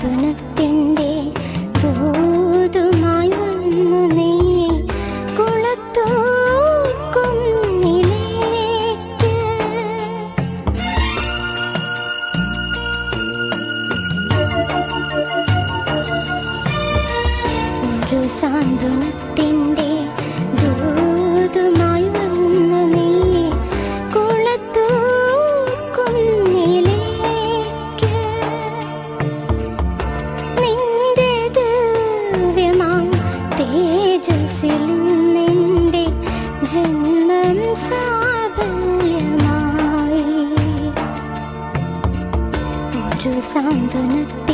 സാന്ത്വനത്തിന്റെ തൂതുമായി വന്നു നീ കുളത്തൂക്കും നിലേക്ക് ഒരു സാന്ത്വനത്തിൽ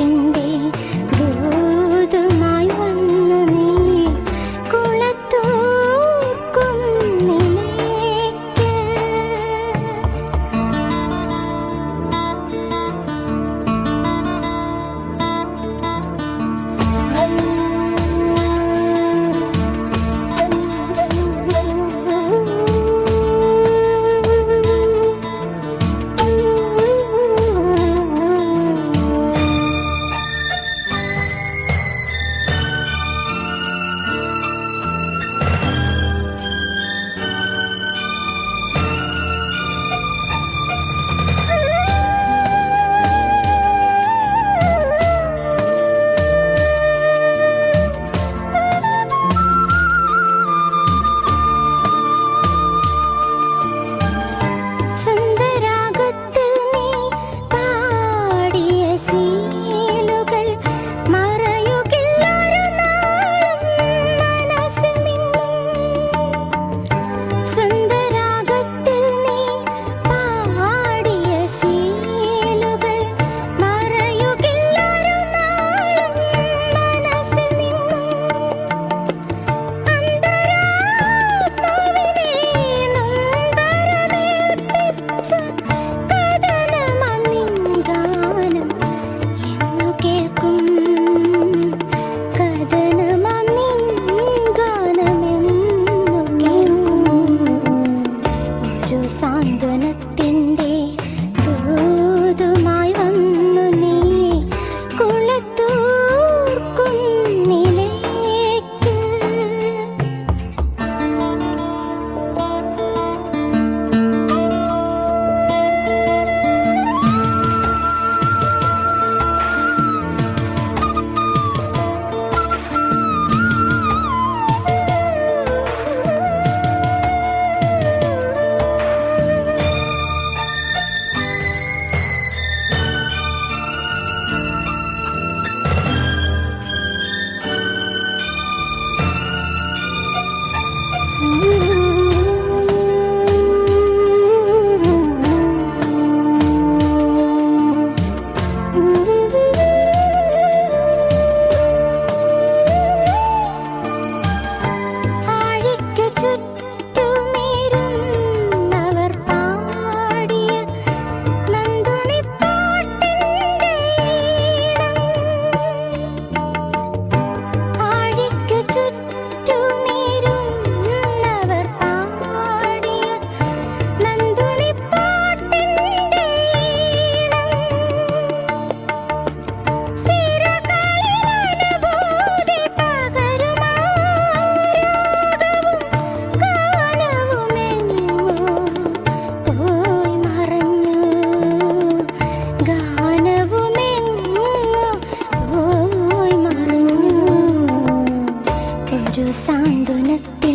ഒരു സാന്ത്വനത്തിൽ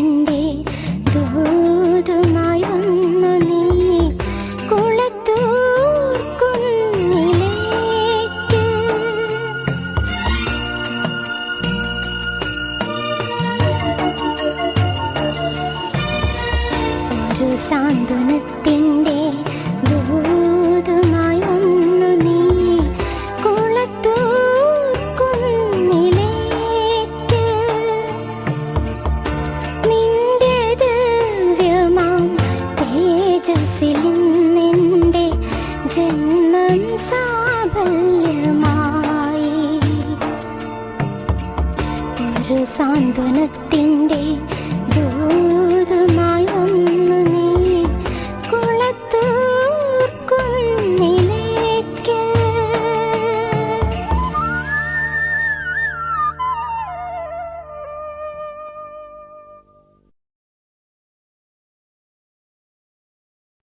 ഒരു സാന്ത്വനത്തിന്റെ